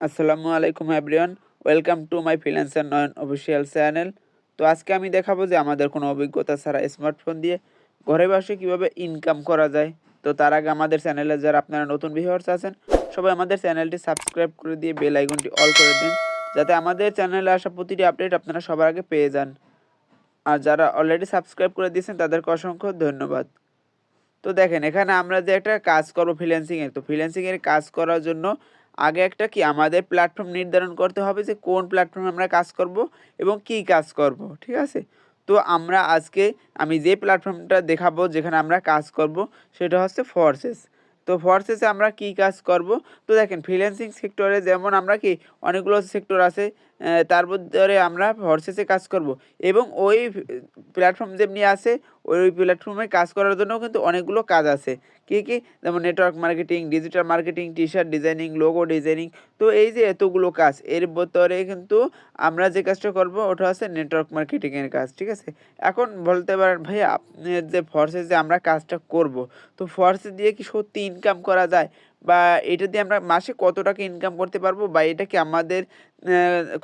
আসসালামু আলাইকুম everyone welcome to my freelancer Nayan official channel তো আজকে আমি দেখাবো যে আমাদের কোনো অভিজ্ঞতা ছাড়া স্মার্টফোন দিয়ে ঘরে বসে কীভাবে ইনকাম করা যায়। তো তার আগে আমাদের চ্যানেলে যারা আপনারা নতুন ভিউয়ার্স আছেন, সবাই আমাদের চ্যানেলটি সাবস্ক্রাইব করে দিয়ে বেল আইকনটি অল করে দিন, যাতে আমাদের চ্যানেলে আসা প্রতিটি আপডেট আপনারা সবার আগে পেয়ে যান। আর যারা অলরেডি সাবস্ক্রাইব করে দিয়েছেন, তাদেরকে অসংখ্য ধন্যবাদ। তো দেখেন, এখানে আমরা যে একটা কাজ করব ফ্রিল্যান্সিংয়ের তো ফ্রিল্যান্সিংয়ের কাজ করার জন্য আগে একটা কি আমাদের প্ল্যাটফর্ম নির্ধারণ করতে হবে যে কোন প্ল্যাটফর্মে আমরা কাজ করব এবং কি কাজ করব, ঠিক আছে? তো আমরা আজকে আমি যে প্ল্যাটফর্মটা দেখাবো যেখানে আমরা কাজ করব সেটা হচ্ছে ফোর্সেস তো ফোর্সেসে আমরা কি কাজ করব? তো দেখেন ফ্রিল্যান্সিং সেক্টরে যেমন আমরা কি অনেকগুলো সেক্টর আছে তার মধ্যে আমরা ফোর্সেসে কাজ করব। এবং ওই প্ল্যাটফর্ম যেমনি আছে, ওই প্ল্যাটফর্মে কাজ করার জন্য কিন্তু অনেকগুলো কাজ আছে। কী কী? যেমন network marketing digital marketing T shirt designing logo designing তো এই যে এতগুলো কাজ, এর ভিতরে কিন্তু আমরা যে কাজটা করব, ওটা হচ্ছে নেটওয়ার্ক মার্কেটিংয়ের কাজ, ঠিক আছে? এখন বলতে পারেন ভাই, আপনি যে ফোর্সে যে আমরা কাজটা করব, তো ফোর্সে দিয়ে কি সত্যি ইনকাম করা যায়? বা এটা দিয়ে আমরা মাসে কত টাকা ইনকাম করতে পারব বা এটা কি আমাদের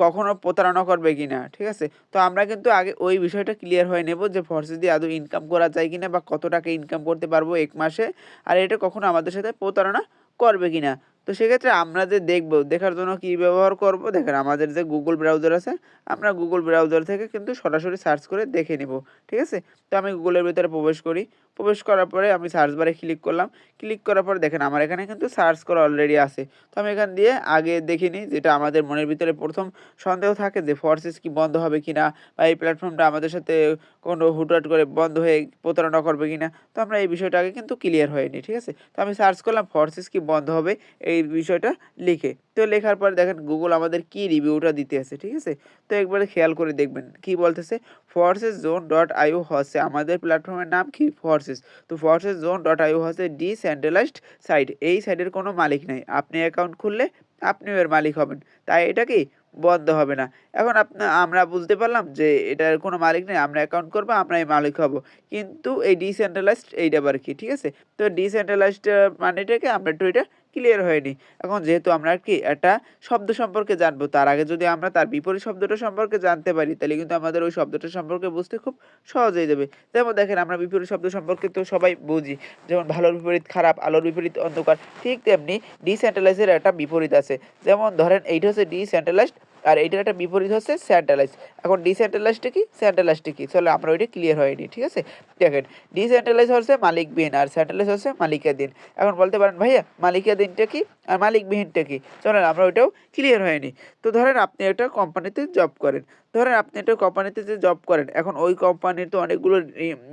কখনো প্রতারণা করবে কি না ঠিক আছে? তো আমরা কিন্তু আগে ওই বিষয়টা ক্লিয়ার হয়ে নেব যে ফরসে দিয়ে আদৌ ইনকাম করা যায় কিনা বা কত টাকা ইনকাম করতে পারব এক মাসে, আর এটা কখনো আমাদের সাথে প্রতারণা করবে কিনা। তো সেক্ষেত্রে আমরা যে দেখব, দেখার জন্য কি ব্যবহার করব? দেখেন আমাদের যে গুগল ব্রাউজার আছে, আমরা গুগল ব্রাউজার থেকে কিন্তু সরাসরি সার্চ করে দেখে নেব, ঠিক আছে? তো আমি গুগলের ভিতরে প্রবেশ করি, প্রবেশ করার পরে আমি সার্চ বারে ক্লিক করলাম ক্লিক করার পরে দেখেন আমার এখানে কিন্তু সার্চ করা অলরেডি আছে। তো আমি এখান দিয়ে আগে দেখে নিই যেটা আমাদের মনের ভিতরে প্রথম সন্দেহ থাকে যে ফোর্সেস কি বন্ধ হবে কি না বা এই প্ল্যাটফর্মটা আমাদের সাথে কোনো হুটহাট করে বন্ধ হয়ে প্রতারণা করবে কি না তো আমরা এই বিষয়টা আগে কিন্তু ক্লিয়ার হয়নি, ঠিক আছে? তো আমি সার্চ করলাম ফোর্সেস কি বন্ধ হবে, এই বিষয়টা লিখে। তো লেখার পর দেখেন গুগল আমাদের কি রিভিউটা দিতে আছে, ঠিক আছে? তো একবারে খেয়াল করে দেখবেন, কি বলতেছে? ফোর্সেস জোন ডট আইও হচ্ছে আমাদের প্ল্যাটফর্মের নাম কি? ফোর্সেস তো ফোর্সেস জোন ডট আইও হচ্ছে ডিসেন্ট্রালাইজড সাইট এই সাইটের কোনো মালিক নাই। আপনি অ্যাকাউন্ট খুললে আপনিও এর মালিক হবেন। তাই এটা কি? বন্ধ হবে না। এখন আপনা, আমরা বুঝতে পারলাম যে এটার কোনো মালিক নেই। আমরা অ্যাকাউন্ট করব আমরা এই মালিক হব। কিন্তু এই ডিসেন্ট্রালাইজড এইটা আবার কি, ঠিক আছে? তো ডিসেন্ট্রালাইজড মানেটাকে আমরা একটু এটা ক্লিয়ার হয়নি। এখন যেহেতু আমরা কি একটা শব্দ সম্পর্কে জানব, তার আগে যদি আমরা তার বিপরীত শব্দটা সম্পর্কে জানতে পারি, তাহলে কিন্তু আমাদের ওই শব্দটা সম্পর্কে বুঝতে খুব সহজ হয়ে যাবে। যেমন দেখেন, আমরা বিপরীত শব্দ সম্পর্কে তো সবাই বুঝি। যেমন ভালোর বিপরীত, খারাপ, আলোর বিপরীত, অন্ধকার, ঠিক তেমনি ডিসেন্ট্রালাইজের একটা বিপরীত আছে। যেমন ধরেন, এইটা হচ্ছে ডিসেন্ট্রালাইজড আর এইটার একটা বিপরীত হচ্ছে সেন্ট্রালাইজ এখন ডিসেন্ট্রালাইজটা কি? সেন্ট্রালাইজটা কি? চলো আমরা ওইটা ক্লিয়ার হয়নি, ঠিক আছে? দেখেন ডিসেন্ট্রালাইজ হচ্ছে মালিকবিহীন আর সেন্ট্রালাইজ হচ্ছে মালিকাধীন এখন বলতে পারেন, ভাইয়া মালিকাধীনটা কি আর মালিকবিহীনটা কি? চলেন, আমরা ওইটাও ক্লিয়ার হয়নি। তো ধরেন আপনি একটা কোম্পানিতে জব করেন। ধরেন আপনি একটা কোম্পানিতে যে জব করেন, এখন ওই কোম্পানির তো অনেকগুলো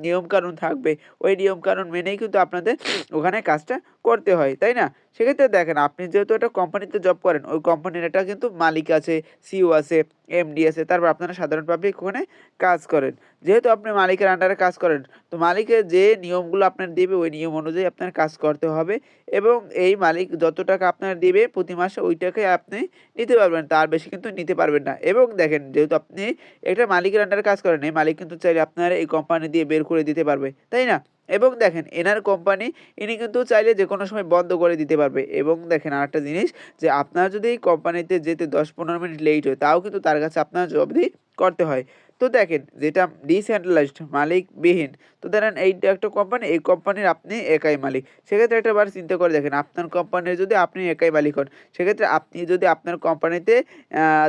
নিয়মকানুন থাকবে। ওই নিয়মকানুন মেনেই কিন্তু আপনাদের ওখানে কাজটা করতে হয়, তাই না? সেক্ষেত্রে দেখেন, আপনি যেহেতু একটা কোম্পানিতে জব করেন, ওই কোম্পানির একটা কিন্তু মালিক আছে সিও আছে এমডি আছে, তারপর আপনারা সাধারণ পাবলিক ওখানে কাজ করেন। যেহেতু আপনি মালিকের আন্ডারে কাজ করেন, তো মালিকের যে নিয়মগুলো আপনার দেবে, ওই নিয়ম অনুযায়ী আপনার কাজ করতে হবে এবং এই মালিক যত টাকা আপনার দেবে প্রতি মাসে ওই টাকায় আপনি নিতে পারবেন, তার বেশি কিন্তু নিতে পারবেন না। এবং দেখেন, যেহেতু আপনি একটা মালিকের আন্ডারে কাজ করেন, এই মালিক কিন্তু চাইলে আপনার এই কোম্পানি দিয়ে বের করে দিতে পারবে, তাই না? এবং দেখেন, এনার কোম্পানি ইনি কিন্তু চাইলে যে কোনো সময় বন্ধ করে দিতে পারবে। এবং দেখেন আর একটা জিনিস, যে আপনার যদি এই কোম্পানিতে যেতে দশ পনেরো মিনিট লেট হয়, তাও কিন্তু তার কাছে আপনার জবাবদিহি করতে হয়। তো দেখেন, যেটা ডিসেন্ট্রালাইজড মালিকবিহীন, তো ধরেন এইটা একটা কোম্পানি এই কোম্পানির আপনি একাই মালিক। সেক্ষেত্রে একটা বার চিন্তা করে দেখেন, আপনার কোম্পানির যদি আপনি একাই মালিক হন, সেক্ষেত্রে আপনি যদি আপনার কোম্পানিতে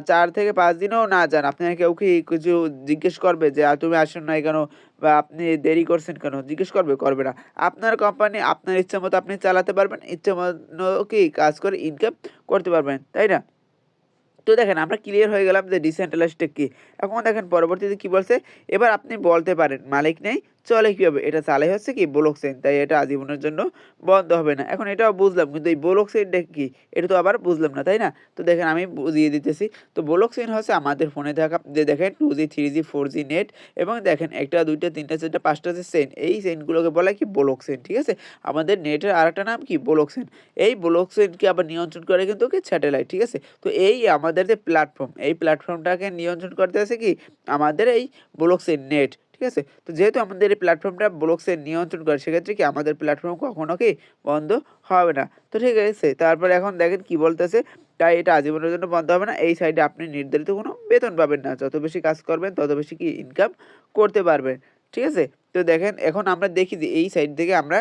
চার থেকে পাঁচ দিনও না যান, আপনার কেউ কি কিছু জিজ্ঞেস করবে যে তুমি আসেন নাই কেন? বা, আপনি দেরি করছেন কেন? জিজ্ঞেস করবে করবে না। আপনার কোম্পানি আপনার ইচ্ছা মতো আপনি চালাতে পারবেন, ইচ্ছা মতো কি কাজ করে ইনকাম করতে পারবেন, তাই না? তো দেখেন, আমরা ক্লিয়ার হয়ে গেলাম যে ডিসেন্ট্রালাইজটা কী। এখন দেখেন, পরবর্তীতে কী বলছে? এবার আপনি বলতে পারেন, মালিক নেই চলে কীভাবে এটা চালাই হচ্ছে কি? ব্লক চেইন তাই এটা আজীবনের জন্য বন্ধ হবে না। এখন এটাও বুঝলাম, কিন্তু এই ব্লক চেইনটা কি? এটা তো আবার বুঝলাম না, তাই না? তো দেখেন আমি বুঝিয়ে দিতেছি। তো ব্লক চেইন হচ্ছে আমাদের ফোনে থাকা, যে দেখেন two G three G four G net এবং দেখেন একটা, দুইটা, তিনটা, চারটা, পাঁচটা যে চেইন এই চেইনগুলোকে বলা কি? ব্লক চেইন ঠিক আছে? আমাদের নেটের আরেকটা নাম কি? ব্লক চেইন এই ব্লক চেইনকে আবার নিয়ন্ত্রণ করে কিন্তু কি? স্যাটেলাইট ঠিক আছে? তো এই আমাদের যে প্ল্যাটফর্ম এই প্ল্যাটফর্মটাকে নিয়ন্ত্রণ করতে আছে কি? আমাদের এই ব্লক চেইন নেট ঠিক আছে? তো যেহেতু আমাদের এই প্ল্যাটফর্মটা ব্লকসের নিয়ন্ত্রণ করে, সেক্ষেত্রে কি আমাদের প্ল্যাটফর্ম কখনো কি বন্ধ হবে না? তো ঠিক আছে, তারপর এখন দেখেন কি বলতেছে, তাই এটা আজীবনের জন্য বন্ধ হবে না। এই সাইডে আপনি নির্ধারিত কোনো বেতন পাবেন না। যত বেশি কাজ করবেন, তত বেশি কি ইনকাম করতে পারবেন। ঠিক আছে? তো দেখেন, এখন আমরা দেখি যে এই সাইড থেকে আমরা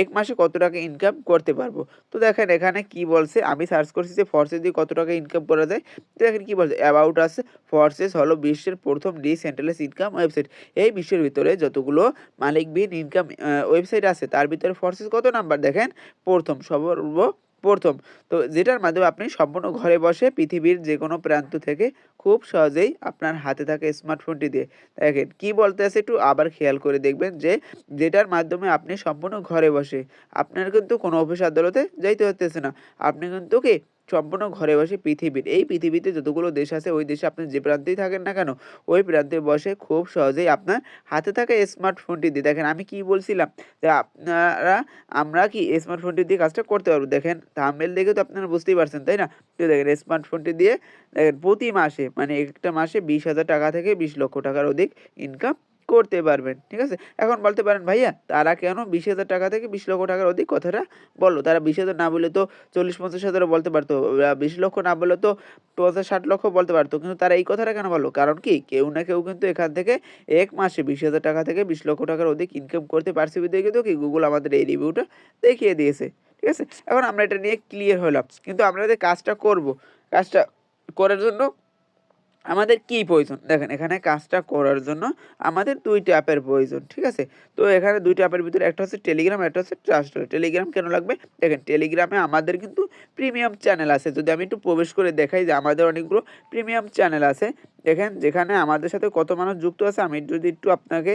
এক মাসে কত টাকা ইনকাম করতে পারব? তো দেখেন এখানে কি বলছে? আমি সার্চ করছি যে ফর্সেস দিয়ে কত টাকা ইনকাম করা যায়। তো দেখেন কী বলছে? অ্যাবাউট আছে ফর্সেস হলো বিশ্বের প্রথম ডিসেন্ট্রালাইজ ইনকাম ওয়েবসাইট এই বিশ্বের ভিতরে যতগুলো মালিকবিহীন ইনকাম ওয়েবসাইট আছে, তার ভিতরে ফর্সেস কত নাম্বার দেখেন? প্রথম সর্ব প্রথম। তো যেটার মাধ্যমে আপনি সম্পূর্ণ ঘরে বসে পৃথিবীর যে কোনো প্রান্ত থেকে খুব সহজেই আপনার হাতে থাকে স্মার্টফোনটি দিয়ে দেখেন। কি বলতে আছে একটু আবার খেয়াল করে দেখবেন যে যেটার মাধ্যমে আপনি সম্পূর্ণ ঘরে বসে আপনার কিন্তু কোনো অফিস আদালতে যাইতে হতেছে না। আপনি কিন্তু কি সম্পূর্ণ ঘরে বসে পৃথিবীর, এই পৃথিবীতে যতগুলো দেশ আছে, ওই দেশে আপনি যে প্রান্তেই থাকেন না কেন, ওই প্রান্তে বসে খুব সহজেই আপনার হাতে থাকা স্মার্টফোনটি দিয়ে, দেখেন আমি কি বলছিলাম, যে আপনারা, আমরা কি স্মার্টফোনটি দিয়ে কাজটা করতে পারব? দেখেন থাম্বেল দেখে তো আপনারা বুঝতেই পারছেন, তাই না? তো দেখেন স্মার্টফোনটি দিয়ে, দেখেন প্রতি মাসে মানে একটা মাসে বিশ হাজার টাকা থেকে বিশ লক্ষ টাকার অধিক ইনকাম করতে পারবেন, ঠিক আছে? এখন বলতে পারেন, ভাইয়া, তারা কেন বিশ হাজার টাকা থেকে বিশ লক্ষ টাকার অধিক কথাটা বলল? তারা বিশ হাজার না বলে তো চল্লিশ, পঞ্চাশ হাজারও বলতে পারতো বিশ লক্ষ না বলে তো পঞ্চাশ, ষাট লক্ষ বলতে পারতো। কিন্তু তারা এই কথাটা কেন বলল? কারণ কি, কেউ না কেউ কিন্তু এখান থেকে এক মাসে বিশ হাজার টাকা থেকে বিশ লক্ষ টাকার অধিক ইনকাম করতে পারছে বিধে কিন্তু কি গুগল আমাদের এই রিভিউটা দেখিয়ে দিয়েছে, ঠিক আছে? এখন আমরা এটা নিয়ে ক্লিয়ার হলাম। কিন্তু আমরা যে কাজটা করব, কাজটা করার জন্য আমাদের কি প্রয়োজন? দেখেন, এখানে কাজটা করার জন্য আমাদের দুইটা অ্যাপের প্রয়োজন, ঠিক আছে? তো এখানে দুইটা অ্যাপের ভিতরে একটা হচ্ছে টেলিগ্রাম একটা হচ্ছে ট্রাস্ট টেলিগ্রাম কেন লাগবে? দেখেন টেলিগ্রামে আমাদের কিন্তু প্রিমিয়াম চ্যানেল আছে। যদি আমি একটু প্রবেশ করে দেখাই যে আমাদের অনেকগুলো প্রিমিয়াম চ্যানেল আছে, দেখেন, যেখানে আমাদের সাথে কত মানুষ যুক্ত আছে, আমি যদি একটু আপনাকে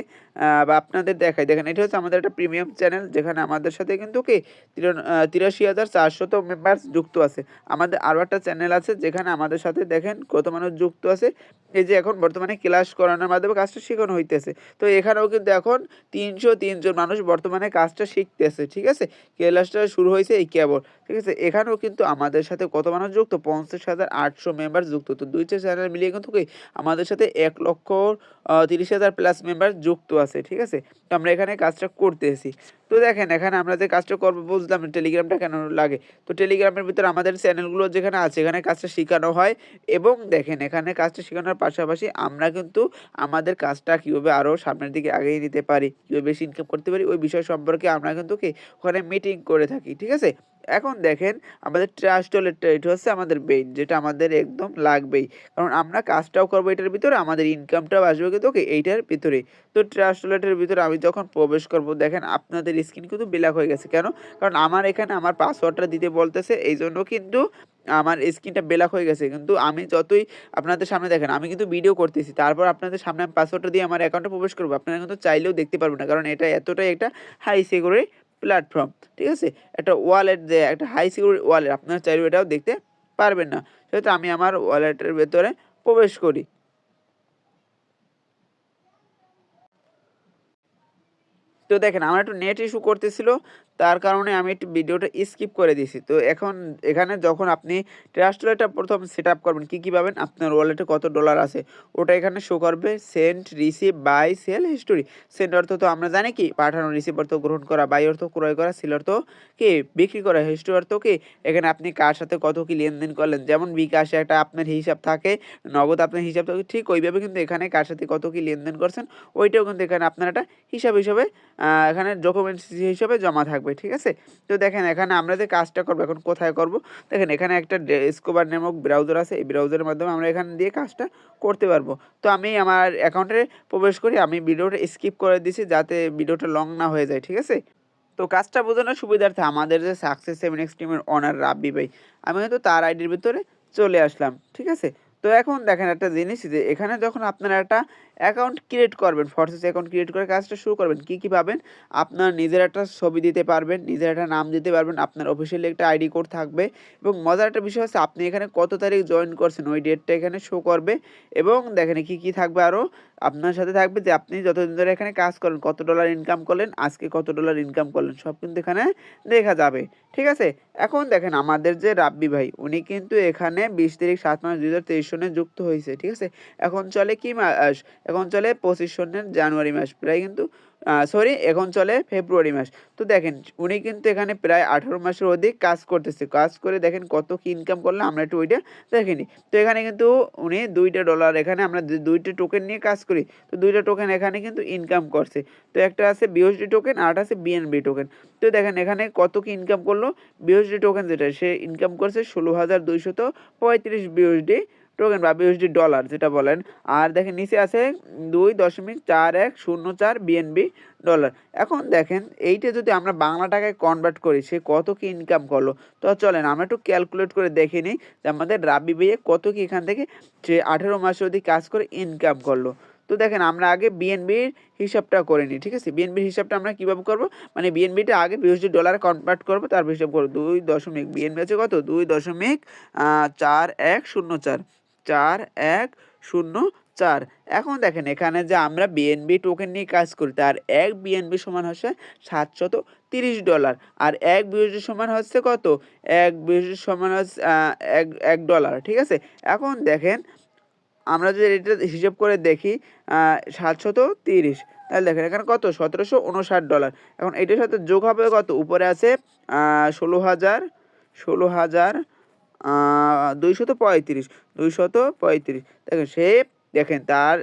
বা আপনাদের দেখাই। দেখেন, এটা হচ্ছে আমাদের একটা প্রিমিয়াম চ্যানেল যেখানে আমাদের সাথে কিন্তু কি? তিরাশি হাজার চারশত মেম্বার্স যুক্ত আছে। আমাদের আরও একটা চ্যানেল আছে, যেখানে আমাদের সাথে দেখেন কত মানুষ যুক্ত আছে। এই যে এখন বর্তমানে ক্লাস করানোর মাধ্যমে কাজটা শেখানো হইতেছে। তো এখানেও কিন্তু এখন তিনশো তিনজন মানুষ বর্তমানে কাজটা শিখতেছে, ঠিক আছে? ক্লাসটা শুরু হয়েছে এই কেবল, ঠিক আছে? এখানেও কিন্তু আমাদের সাথে কত মানুষ যুক্ত? পঞ্চাশ হাজার আটশো মেম্বার যুক্ত। তো দুইটা চ্যানেল মিলিয়ে কিন্তু আমাদের সাথে এক লক্ষ তিরিশ হাজার প্লাস মেম্বার যুক্ত আছে, ঠিক আছে? তো আমরা এখানে কাজটা করতেছি। তো দেখেন, এখানে আমরা যে কাজটা করব, বুঝলাম টেলিগ্রামটা কেন লাগে। তো টেলিগ্রামের ভিতরে আমাদের চ্যানেলগুলো যেখানে আছে, এখানে কাজটা শেখানো হয়। এবং দেখেন, এখানে কাজটা শেখানোর পাশাপাশি আমরা কিন্তু আমাদের কাজটা কীভাবে আরও সামনের দিকে আগিয়ে নিতে পারি, কীভাবে বেশি ইনকাম করতে পারি, ওই বিষয় সম্পর্কে আমরা কিন্তু কি, ওখানে মিটিং করে থাকি, ঠিক আছে? এখন দেখেন আমাদের ট্রাস্ট ওয়ালেটটা এটা হচ্ছে আমাদের বেইন যেটা আমাদের একদম লাগবেই। কারণ আমরা কাজটাও করব এটার ভিতরে, আমাদের ইনকামটাও আসবে কিন্তু কি এইটার ভিতরে। তো ট্রাস্টলেটের ভিতরে আমি যখন প্রবেশ করব, দেখেন আপনাদের স্ক্রিন কিন্তু ব্ল্যাক হয়ে গেছে। কেন? কারণ আমার এখানে আমার পাসওয়ার্ডটা দিতে বলতেছে এই জন্য কিন্তু আমার স্ক্রিনটা ব্ল্যাক হয়ে গেছে। কিন্তু আমি যতই আপনাদের সামনে দেখেন, আমি কিন্তু ভিডিও করতেছি। তারপর আপনাদের সামনে আমি পাসওয়ার্ডটা দিয়ে আমার অ্যাকাউন্টে প্রবেশ করব। আপনারা কিন্তু চাইলেও দেখতে পারবেন না, কারণ এটা এতটাই একটা হাই সিকিউরিটি প্ল্যাটফর্ম ঠিক আছে? একটা ওয়ালেট দেয়, একটা হাই সিকিউরিটি ওয়ালেট আপনারা চাইলে এটাও দেখতে পারবেন না। সেহেতু আমি আমার ওয়ালেটের ভেতরে প্রবেশ করি। তো দেখেন, আমার একটু নেট ইস্যু করতেছিল, তার কারণে আমি একটু ভিডিওটা স্কিপ করে দিয়েছি। তো এখন এখানে যখন আপনি ট্রাস্ট ওয়ালেটটা প্রথম সেট আপ করবেন, কী কী পাবেন? আপনার ওয়ালেটে কত ডলার আছে? ওটা এখানে শো করবে sent receive buy sell history sent অর্থ তো আমরা জানি কি? পাঠানো রিসিভ অর্থ গ্রহণ করা বাই অর্থ ক্রয় করা সেল অর্থ কি? বিক্রি করা হিস্টোরি অর্থ কি? এখানে আপনি কার সাথে কত কি লেনদেন করলেন? যেমন বিকাশে একটা আপনার হিসাব থাকে, নগদ আপনার হিসাব থাকে, ঠিক ওইভাবে কিন্তু এখানে কার সাথে কত কি লেনদেন করছেন, ওইটাও কিন্তু এখানে আপনার একটা হিসাব হিসাবে এখানে ডকুমেন্টস হিসাবে জমা থাকবে, ঠিক আছে? তো দেখেন, এখানে আমরা যে কাজটা করব, এখন কোথায় করব? দেখেন, এখানে একটা স্কোবার নামক ব্রাউজার আছে। এই ব্রাউজারের মাধ্যমে আমরা এখানে দিয়ে কাজটা করতে পারব। তো আমি আমার অ্যাকাউন্টে প্রবেশ করি, আমি ভিডিওটা স্কিপ করে দিছি যাতে ভিডিওটা লং না হয়ে যায়, ঠিক আছে? তো কাজটা বোঝানোর সুবিধার্থে আমাদের যে সাকসেস সেভেন এক্স টিমের অনার রাব্বি ভাই, আমি হয়তো তার আইডির ভিতরে চলে আসলাম, ঠিক আছে? তো এখন দেখেন একটা জিনিস যে, এখানে যখন আপনারা একটা অ্যাকাউন্ট ক্রিয়েট করবেন ফর্সেস অ্যাকাউন্ট ক্রিয়েট করে কাজটা শুরু করবেন। কী কী পাবেন? আপনার নিজের একটা ছবি দিতে পারবেন, নিজের একটা নাম দিতে পারবেন, আপনার অফিসিয়ালি একটা আইডি কোড থাকবে এবং মজার একটা বিষয় হচ্ছে আপনি এখানে কত তারিখ জয়েন করছেন, ওই ডেটটা এখানে শো করবে এবং দেখেন কি কি থাকবে আরও আপনার সাথে থাকবে যে আপনি যতদিন ধরে এখানে কাজ করেন, কত ডলার ইনকাম করলেন, আজকে কত ডলার ইনকাম করলেন, সব কিন্তু এখানে দেখা যাবে। ঠিক আছে? এখন দেখেন আমাদের যে রাব্বি ভাই, উনি কিন্তু এখানে বিশ তারিখ সাত মাস দুই হাজার তেইশ সনে যুক্ত হয়েছে। ঠিক আছে? এখন চলে কি মাস এখন চলে পঁচিশ সন্ন্যের জানুয়ারি মাস, প্রায় কিন্তু সরি এখন চলে ফেব্রুয়ারি মাস। তো দেখেন, উনি কিন্তু এখানে প্রায় আঠারো মাসের অধিক কাজ করতেছে। কাজ করে দেখেন কত কি ইনকাম করলে আমরা একটু ওইটা দেখিনি। তো এখানে কিন্তু উনি দুইটা ডলার এখানে আমরা দুইটা টোকেন নিয়ে কাজ করি। তো দুইটা টোকেন এখানে কিন্তু ইনকাম করছে। তো একটা আছে বিএসডি টোকেন আর আছে বিএনবি টোকেন তো দেখেন, এখানে কত কি ইনকাম করল? বিএসডি টোকেন যেটা, সে ইনকাম করছে ষোলো হাজার দুইশত পঁয়ত্রিশ বিএসডি টোকেন বা বিএসডি ডলার যেটা বলেন। আর দেখেন, নিচে আছে দুই দশমিক চার এক শূন্য চার বিএনবি ডলার এখন দেখেন, এইটা যদি আমরা বাংলা টাকায় কনভার্ট করি, সে কত কি ইনকাম করল? তো চলেন, আমরা একটু ক্যালকুলেট করে দেখে নিই যে আমাদের রাবি ভাইয়ে কত কি এখান থেকে সে আঠেরো মাসে অধিক কাজ করে ইনকাম করল। তো দেখেন, আমরা আগে বিএনবির হিসাবটা করে নিই, ঠিক আছে? বিএনবির হিসাবটা আমরা কীভাবে করব? মানে বিএনবিটা আগে বিএসডি ডলারে কনভার্ট করব, তারপর হিসাব করব। দুই দশমিক বিএনবি আছে কত? দুই দশমিক চার এক শূন্য চার। চার এক শূন্য চার। এখন দেখেন, এখানে যে আমরা বিএনবি টোকেন নিয়ে কাজ করি, তার এক বিএনবি সমান হচ্ছে সাতশত তিরিশ ডলার। আর এক বিএসডি সমান হচ্ছে কত? এক বিএসডি সমান হচ্ছে এক এক ডলার, ঠিক আছে? এখন দেখেন, আমরা যদি এটা হিসেব করে দেখি সাতশত তিরিশ। তাহলে দেখেন, এখানে কত? সতেরোশো উনষাট ডলার। এখন এটার সাথে যোগ হবে কত? উপরে আছে ষোলো হাজার ষোলো হাজার দুইশত পঁয়ত্রিশ দুইশত পঁয়ত্রিশ। দেখেন, সে দেখেন, তার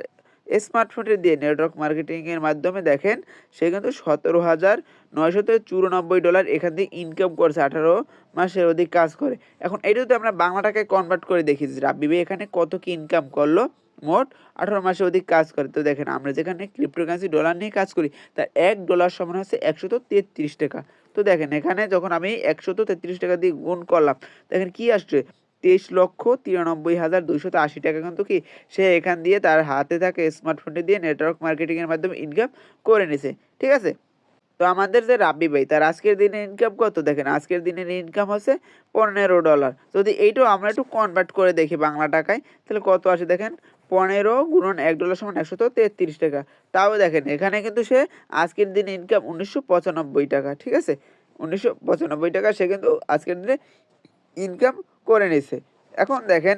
স্মার্টফোনটি দিয়ে নেটওয়ার্ক মার্কেটিংয়ের মাধ্যমে দেখেন, সে কিন্তু সতেরো হাজার নয়শত চুরানব্বই ডলার এখান থেকে ইনকাম করছে, আঠারো মাসের অধিক কাজ করে। এখন এটা যদি আমরা বাংলা টাকায় কনভার্ট করে দেখি, যে রাব্বি ভাই এখানে কত কি ইনকাম করল? মোট আঠারো মাসের অধিক কাজ করে। তো দেখেন, আমরা যেখানে ক্রিপ্টোকারেন্সি ডলার নিয়ে কাজ করি, তার এক ডলার সমান হচ্ছে একশত তেত্রিশ টাকা। তো দেখেন, এখানে যখন আমি একশত তেত্রিশ টাকা দিয়ে গুণ করলাম, দেখেন কি আসছে? তেইশ লক্ষ তিরানব্বই হাজার দুইশত আশি টাকা। কিন্তু কি? সে এখান দিয়ে তার হাতে থাকে স্মার্টফোনটি দিয়ে নেটওয়ার্ক মার্কেটিংয়ের মাধ্যমে ইনকাম করে নিছে। ঠিক আছে? তো আমাদের যে রাব্বি ভাই, তার আজকের দিনে ইনকাম কত? দেখেন, আজকের দিনের ইনকাম হচ্ছে পনেরো ডলার যদি এইটাও আমরা একটু কনভার্ট করে দেখি বাংলা টাকায়, তাহলে কত আসে দেখেন? পনেরো গুণন এক ডলার সমান একশত তেত্রিশ টাকা। তাও দেখেন, এখানে কিন্তু সে আজকের দিনে ইনকাম উনিশশো পঁচানব্বই টাকা, ঠিক আছে? উনিশশো পঁচানব্বই টাকা সে কিন্তু আজকের দিনে ইনকাম করে নিছে এখন দেখেন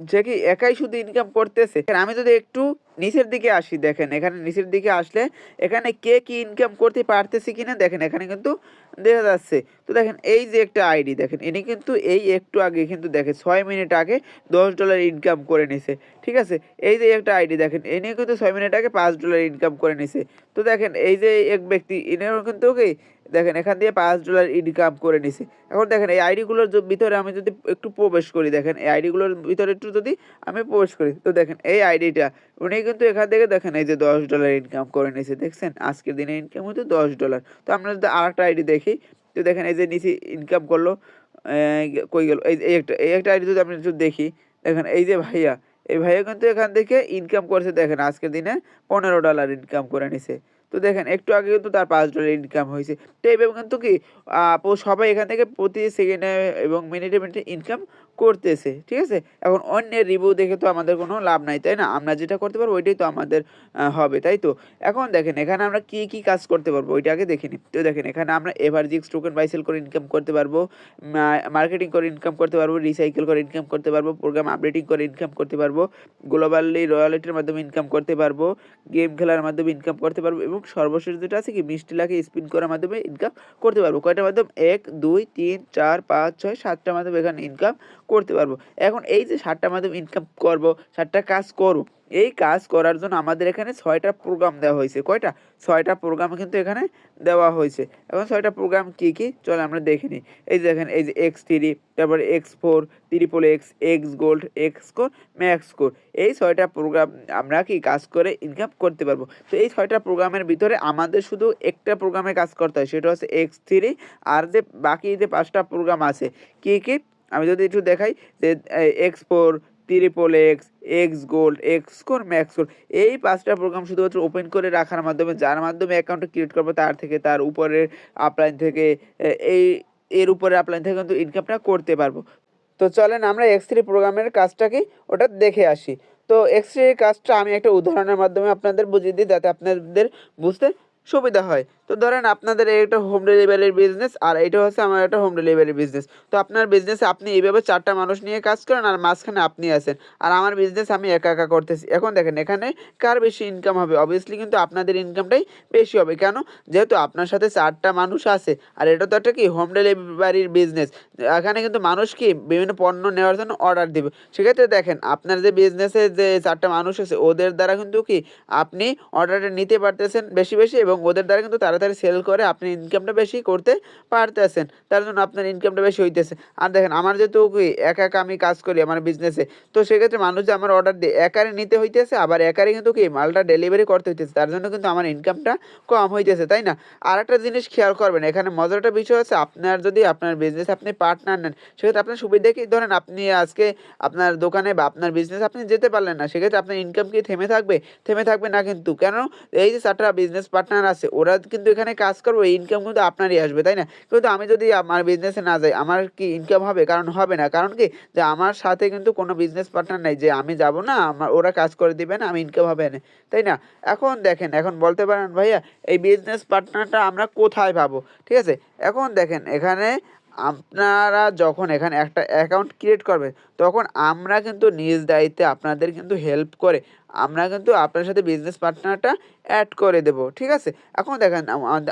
সে কি একাই শুধু ইনকাম করতেছে। আমি যদি একটু নিচের দিকে আসি, দেখেন, এখানে নিচের দিকে আসলে এখানে কে কি ইনকাম করতে পারতেছে কিনা, দেখেন, এখানে কিন্তু দেখা যাচ্ছে। তো দেখেন, এই যে একটা আইডি দেখেন, ইনি কিন্তু এই একটু আগে কিন্তু দেখে ছয় মিনিট আগে দশ ডলার ইনকাম করে নিছে, ঠিক আছে? এই যে একটা আইডি দেখেন ইনি কিন্তু ছয় মিনিট আগে পাঁচ ডলার ইনকাম করে নিছে। তো দেখেন, এই যে এক ব্যক্তি, ইনিও কিন্তু কি দেখেন, এখান দিয়ে পাঁচ ডলার ইনকাম করে নিছে। এখন দেখেন, এই আইডিগুলোর ভিতরে আমি যদি একটু প্রবেশ করি, দেখেন, এই আইডিগুলোর ভিতরে একটু যদি আমি প্রবেশ করি, তো দেখেন, এই আইডিটা উনি কিন্তু এখান থেকে দেখেন, এই যে দশ ডলার ইনকাম করে নিছে, দেখছেন? আজকের দিনে ইনকাম হতো দশ ডলার তো আমরা যদি আর একটা আইডি দেখি, তো দেখেন, এই যে নিচে ইনকাম করল কই গেল? এই এই একটা এই একটা আইডি যদি আপনি একটু দেখি, দেখেন, এই যে ভাইয়া, এই ভাইয়া কিন্তু এখান থেকে ইনকাম করছে, দেখেন, আজকের দিনে পনেরো ডলার ইনকাম করে নিছে। তো দেখেন, একটু আগে কিন্তু তার পাঁচ ডলার ইনকাম হয়েছে। তো এইভাবে কিন্তু কি সবাই এখান থেকে প্রতি সেকেন্ডে এবং মিনিটে মিনিটে ইনকাম করতেছে, ঠিক আছে? এখন অন্যের রিভিউ দেখে তো আমাদের কোনো লাভ নাই, তাই না? আমরা যেটা করতে পারব ওইটাই তো আমাদের হবে, তাই তো? এখন দেখেন, এখানে আমরা কি কি কাজ করতে পারব ওইটা আগে দেখে নিই। তো দেখেন, এখানে আমরা এভারজিক্স টোকেন বাইসেল করে ইনকাম করতে পারব মার্কেটিং করে ইনকাম করতে পারব রিসাইকেল করে ইনকাম করতে পারব প্রোগ্রাম আপডেটিং করে ইনকাম করতে পারব গ্লোবালি রয়্যালিটির মাধ্যমে ইনকাম করতে পারব গেম খেলার মাধ্যমে ইনকাম করতে পারব এবং সর্বশেষ যেটা আছে কি, মিষ্টি লাখে স্পিন করার মাধ্যমে ইনকাম করতে পারব। কয়টার মাধ্যমে? এক, দুই, তিন, চার, পাঁচ, ছয়, সাতটার মাধ্যমে এখানে ইনকাম করতে পারব। এখন এই যে সাতটার মাধ্যমে ইনকাম করব, সাতটা কাজ করব, এই কাজ করার জন্য আমাদের এখানে ছয়টা প্রোগ্রাম দেওয়া হয়েছে। কয়টা? ছয়টা প্রোগ্রাম কিন্তু এখানে দেওয়া হয়েছে। এখন ছয়টা প্রোগ্রাম কি কি? চলো আমরা দেখে নিই। এই যে দেখেন, এই যে এক্স থ্রি তারপরে X four triple X X gold X score max score এই ছয়টা প্রোগ্রাম আমরা কি কাজ করে ইনকাম করতে পারব? তো এই ছয়টা প্রোগ্রামের ভিতরে আমাদের শুধু একটা প্রোগ্রামে কাজ করতে হয়, সেটা হচ্ছে এক্স থ্রি আর যে বাকি যে পাঁচটা প্রোগ্রাম আছে, কি কি? আমি যদি একটু দেখাই, যে X four triple X X gold X score max score এই পাঁচটা প্রোগ্রাম শুধুমাত্র ওপেন করে রাখার মাধ্যমে, যার মাধ্যমে অ্যাকাউন্টটা ক্রিয়েট করব, তার থেকে, তার উপরের আপলাইন থেকে এই, এর উপরে আপলাইন থেকে কিন্তু ইনকামটা করতে পারব। তো চলেন আমরা এক্স থ্রি প্রোগ্রামের কাজটাকে ওটা দেখে আসি। তো এক্স থ্রি কাজটা আমি একটা উদাহরণের মাধ্যমে আপনাদের বুঝিয়ে দিই, যাতে আপনাদের বুঝতে সুবিধা হয়। তো ধরেন আপনাদের একটা হোম ডেলিভারির বিজনেস আর এইটা হচ্ছে আমার একটা হোম ডেলিভারি বিজনেস তো আপনার বিজনেসে আপনি এইভাবে চারটা মানুষ নিয়ে কাজ করেন আর মাঝখানে আপনি আছেন। আর আমার বিজনেস আমি একা একা করতেছি। এখন দেখেন, এখানে কার বেশি ইনকাম হবে? অবভিয়াসলি কিন্তু আপনাদের ইনকামটাই বেশি হবে। কেন? যেহেতু আপনার সাথে চারটা মানুষ আছে। আর এটা তো একটা কি হোম ডেলিভারির বিজনেস এখানে কিন্তু মানুষ কি বিভিন্ন পণ্য নেওয়ার জন্য অর্ডার দিবে। সেক্ষেত্রে দেখেন, আপনার যে বিজনেসে যে চারটা মানুষ আছে, ওদের দ্বারা কিন্তু কি আপনি অর্ডারটা নিতে পারতেছেন বেশি বেশি এবং ওদের দ্বারা কিন্তু তাড়াতাড়ি সেল করে আপনি ইনকামটা বেশি করতে পারতেছেন, তার জন্য আপনার ইনকামটা বেশি হইতেছে। আর দেখেন, আমার যেহেতু একা একা আমি কাজ করি আমার বিজনেসে তো সেক্ষেত্রে মানুষ যে আমার অর্ডার দিয়ে একারে নিতে হইতেছে, আবার একারে কিন্তু কি, মালটা ডেলিভারি করতে হইতেছে, তার জন্য কিন্তু আমার ইনকামটা কম হইতেছে, তাই না? আর একটা জিনিস খেয়াল করবেন, এখানে মজাটা বিষয় হচ্ছে আপনার যদি আপনার বিজনেস আপনি পার্টনার নেন, সেক্ষেত্রে আপনার সুবিধা কি, ধরেন আপনি আজকে আপনার দোকানে বা আপনার বিজনেস আপনি যেতে পারলেন না, সেক্ষেত্রে আপনার ইনকাম কি থেমে থাকবে? থেমে থাকবে না কিন্তু, কেন? এই যে চারটা বিজনেস পার্টনার আছে, ওরা কিন্তু এখানে কাজ করব ইনকাম কিন্তু আপনারই আসবে, তাই না? কিন্তু আমি যদি আমার বিজনেসে না যাই, আমার কি ইনকাম হবে? কারণ হবে না। কারণ কি? যে আমার সাথে কিন্তু কোনো বিজনেস পার্টনার নাই, যে আমি যাব না, আমার ওরা কাজ করে দিবে না, আমি ইনকাম হবে না, তাই না? এখন দেখেন, এখন বলতে পারেন ভাইয়া, এই বিজনেস পার্টনারটা আমরা কোথায় পাবো? ঠিক আছে? এখন দেখেন, এখানে আপনারা যখন এখানে একটা অ্যাকাউন্ট ক্রিয়েট করবেন, তখন আমরা কিন্তু নিজ দায়িত্বে আপনাদের কিন্তু হেল্প করে, আমরা কিন্তু আপনার সাথে বিজনেস পার্টনারটা অ্যাড করে দেবো, ঠিক আছে? এখন দেখেন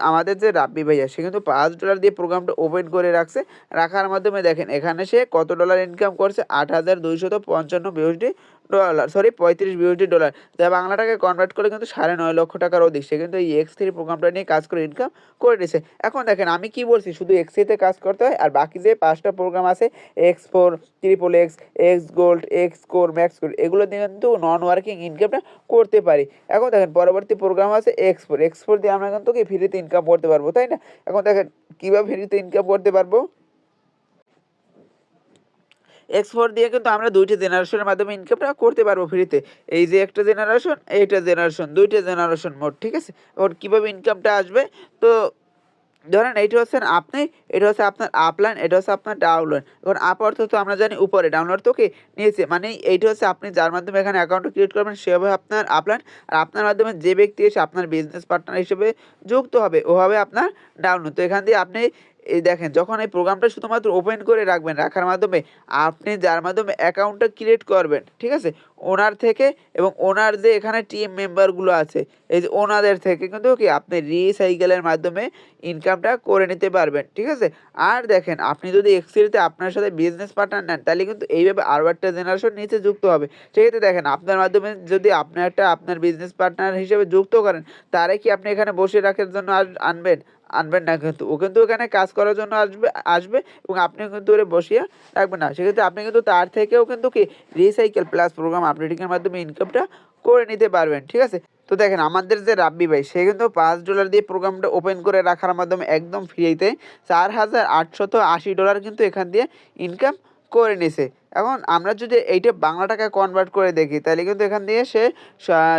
আমাদের যে রাব্বি ভাইয়া, সে কিন্তু পাঁচ ডলার দিয়ে প্রোগ্রামটা ওপেন করে রাখছে। রাখার মাধ্যমে দেখেন, এখানে সে কত ডলার ইনকাম করছে? আট হাজার দুইশত পঞ্চান্ন বিউসডি ডলার সরি পঁয়ত্রিশ বিউসডি ডলার। যা বাংলাটাকে কনভার্ট করে কিন্তু সাড়ে নয় লক্ষ টাকার অধিক। সে কিন্তু এই এক্স থ্রি প্রোগ্রামটা নিয়ে কাজ করে ইনকাম করে নিছে। এখন দেখেন, আমি কি বলছি? শুধু এক্স থ্রিতে কাজ করতে হয়, আর বাকি যে পাঁচটা প্রোগ্রাম আছে X four triple X X gold X core max core এগুলো দিয়ে কিন্তু নন ওয়ার্কিং ইনকামটা করতে পারি। এখন দেখেন, পরবর্তী প্রোগ্রাম আছে এক্স ফোর এক্স ফোর দিয়ে আমরা কিন্তু কি ফ্রিতে ইনকাম করতে পারব, তাই না? এখন দেখেন, কীভাবে ফ্রিতে ইনকাম করতে পারব? এক্সপোর্ট দিয়ে কিন্তু আমরা দুইটা জেনারেশনের মাধ্যমে ইনকামটা করতে পারব ফ্রিতে এই যে একটা জেনারেশন এইটা জেনারেশন দুইটা জেনারেশন মোট, ঠিক আছে? এখন কীভাবে ইনকামটা আসবে? তো ধরেন এইটা হচ্ছেন আপনি, এটা হচ্ছে আপনার আপলাইন এটা হচ্ছে আপনার ডাউনলোড এখন আপ অর্থ তো আমরা জানি উপরে ডাউনলোড তো কি? নিয়েছে মানে এইটা হচ্ছে আপনি যার মাধ্যমে এখানে অ্যাকাউন্ট ক্রিয়েট করবেন, সে হবে আপনার আপলাইন আর আপনার মাধ্যমে যে ব্যক্তি এসে আপনার বিজনেস পার্টনার হিসেবে যুক্ত হবে, ও হবে আপনার ডাউনলোড তো এখান দিয়ে আপনি এই দেখেন, যখন এই প্রোগ্রামটা শুধুমাত্র ওপেন করে রাখবেন, রাখার মাধ্যমে আপনি যার মাধ্যমে অ্যাকাউন্টটা ক্রিয়েট করবেন, ঠিক আছে? ওনার থেকে এবং ওনার যে এখানে টিম মেম্বারগুলো আছে, এই যে ওনাদের থেকে কিন্তু কি আপনি রিসাইকেলের মাধ্যমে ইনকামটা করে নিতে পারবেন, ঠিক আছে? আর দেখেন, আপনি যদি এক্সিলিতে আপনার সাথে বিজনেস পার্টনার নেন, তাহলে কিন্তু এইভাবে আরও একটা জেনারেশন নিচে যুক্ত হবে। সেক্ষেত্রে দেখেন, আপনার মাধ্যমে যদি আপনি একটা আপনার বিজনেস পার্টনার হিসেবে যুক্ত করেন, তারে কি আপনি এখানে বসে রাখার জন্য আনবেন? আনবেন না কিন্তু। ও কিন্তু এখানে কাজ করার জন্য আসবে আসবে এবং আপনি কিন্তু ওরে বসিয়ে রাখবেন না। সেক্ষেত্রে আপনি কিন্তু তার থেকেও কিন্তু কি রিসাইকেল প্লাস প্রোগ্রাম আপডেটিংয়ের মাধ্যমে ইনকামটা করে নিতে পারবেন, ঠিক আছে? তো দেখেন আমাদের যে রাব্বি ভাই, সে কিন্তু পাঁচ ডলার দিয়ে প্রোগ্রামটা ওপেন করে রাখার মাধ্যমে একদম ফ্রিতে চার হাজার আটশত আশি ডলার কিন্তু এখান দিয়ে ইনকাম করে নিছে। এখন আমরা যদি এইটা বাংলা টাকায় কনভার্ট করে দেখি, তাহলে কিন্তু এখান দিয়ে সে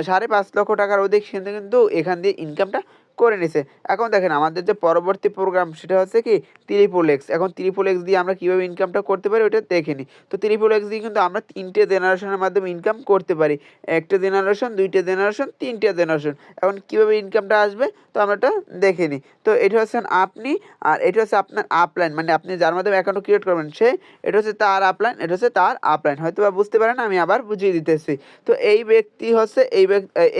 সাড়ে পাঁচ লক্ষ টাকার অধিক কিন্তু এখান দিয়ে ইনকামটা করে নিছে। এখন দেখেন, আমাদের যে পরবর্তী প্রোগ্রাম সেটা হচ্ছে কি ত্রিপুল এক্স এখন ত্রিপুল এক্স দিয়ে আমরা কীভাবে ইনকামটা করতে পারি ওটা দেখে নিই তো ত্রিপুল এক্স দিয়ে কিন্তু আমরা তিনটে জেনারেশনের মাধ্যমে ইনকাম করতে পারি। একটা জেনারেশন দুইটা জেনারেশন তিনটে জেনারেশন এখন কীভাবে ইনকামটা আসবে তো আমরা এটা দেখে নিই তো এটা হচ্ছেন আপনি আর এটা হচ্ছে আপনার আপলাইন মানে আপনি যার মাধ্যমে অ্যাকাউন্ট ক্রিয়েট করবেন সে, এটা হচ্ছে তার আপলাইন এটা হচ্ছে তার আপলাইন হয়তো বা বুঝতে পারেন, আমি আবার বুঝিয়ে দিতেছি। তো এই ব্যক্তি হচ্ছে, এই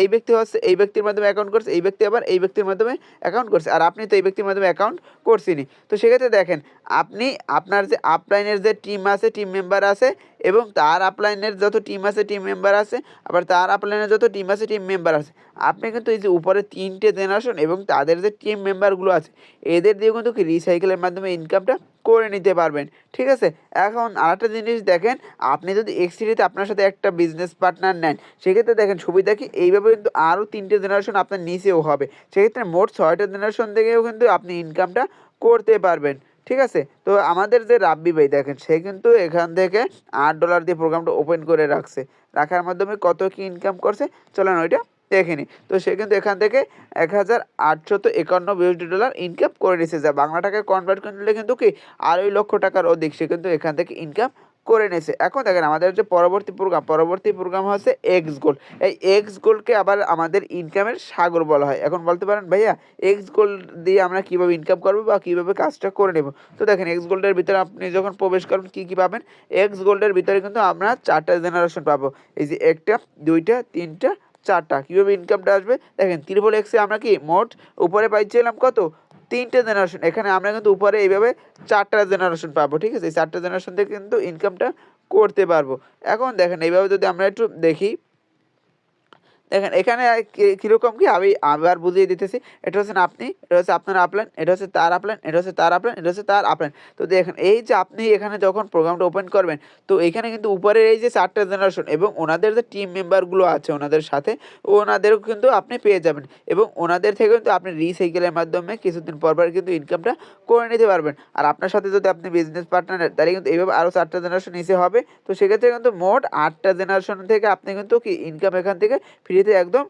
এই ব্যক্তি হচ্ছে, এই ব্যক্তির মাধ্যমে অ্যাকাউন্ট করছে, এই ব্যক্তি আবার, এই ব্যক্তির মাধ্যমে অ্যাকাউন্ট করছে। আর আপনি তো এই ব্যক্তির মাধ্যমে অ্যাকাউন্ট করছেনি তো সেক্ষেত্রে দেখেন, আপনি আপনার যে আপলাইনের যে টিম আছে টিম মেম্বার আছে, এবং তার আপলাইনের যত টিম আছে টিম মেম্বার আছে, আবার তার আপলাইনের যত টিম আছে টিম মেম্বার আছে, আপনি কিন্তু এই যে উপরে তিনটে জেনারেশন এবং তাদের যে টিম মেম্বারগুলো আছে, এদের দিয়ে কিন্তু রিসাইকেলের মাধ্যমে ইনকামটা করে নিতে পারবেন। ঠিক আছে? এখন আরেকটা জিনিস দেখেন, আপনি যদি এক্সিডিতে আপনার সাথে একটা বিজনেস পার্টনার নেন, সেক্ষেত্রে দেখেন সুবিধা কি? এইভাবে কিন্তু আরও তিনটে জেনারেশন আপনার নিচেও হবে। সেক্ষেত্রে মোট ছয়টা জেনারেশন থেকেও কিন্তু আপনি ইনকামটা করতে পারবেন। ঠিক আছে? তো আমাদের যে রাব্বি ভাই দেখেন, সে কিন্তু এখান থেকে আট ডলার দিয়ে প্রোগ্রামটা ওপেন করে রাখছে। রাখার মাধ্যমে কত কি ইনকাম করছে? চলেন ওইটা দেখে নিই তো সে কিন্তু এখান থেকে এক হাজার আটশত একান্ন বিউসডি ডলার ইনকাম করে নিচ্ছে যা বাংলা টাকায় কনভার্ট করলে কিন্তু কি? আড়াই লক্ষ টাকার অধিক সে কিন্তু এখান থেকে ইনকাম করে নিয়েছে এখন দেখেন, আমাদের যে পরবর্তী প্রোগ্রাম পরবর্তী প্রোগ্রাম হচ্ছে এক্স গোল এই এক্স গোলকে আবার আমাদের ইনকামের সাগর বলা হয়। এখন বলতে পারেন, ভাইয়া এক্স গোল দিয়ে আমরা কীভাবে ইনকাম করব বা কীভাবে কাজটা করে নেব? তো দেখেন এক্স গোল্ডের ভিতরে আপনি যখন প্রবেশ করবেন, কী কী পাবেন? এক্স গোল্ডের ভিতরে কিন্তু আমরা চারটা জেনারেশন পাবো। এই যে একটা, দুইটা, তিনটা চারটা। কীভাবে ইনকামটা আসবে? দেখেন, ত্রিপল এক্সে আমরা কি মোট উপরে পাইছিলাম কত? তিনটে জেনারেশন এখানে আমরা কিন্তু উপরে এইভাবে চারটা জেনারেশন পাবো, ঠিক আছে? এই চারটা জেনারেশন থেকে কিন্তু ইনকামটা করতে পারব। এখন দেখেন, এইভাবে যদি আমরা একটু দেখি দেখেন এখানে কীরকম কি? আমি আবার বুঝিয়ে দিতেছি। এটা হচ্ছে আপনি, এটা হচ্ছে আপনার আপলাইন এটা হচ্ছে তার আপলাইন এটা হচ্ছে তার আপলাইন এটা হচ্ছে তার আপলাইন তো দেখেন, এই যে আপনি এখানে যখন প্রোগ্রামটা ওপেন করবেন, তো এখানে কিন্তু উপরের এই যে চারটা জেনারেশন এবং ওনাদের যে টিম মেম্বারগুলো আছে ওনাদের সাথে, ওনাদেরও কিন্তু আপনি পেয়ে যাবেন। এবং ওনাদের থেকে কিন্তু আপনি রিসাইকেলের মাধ্যমে কিছুদিন পর পর কিন্তু ইনকামটা করে নিতে পারবেন। আর আপনার সাথে যদি আপনি বিজনেস পার্টনার তাহলে কিন্তু এইভাবে আরও চারটা জেনারেশন নিচে হবে। তো সেক্ষেত্রে কিন্তু মোট আটটা জেনারেশন থেকে আপনি কিন্তু কি ইনকাম এখান থেকে ফ্রিতে একদম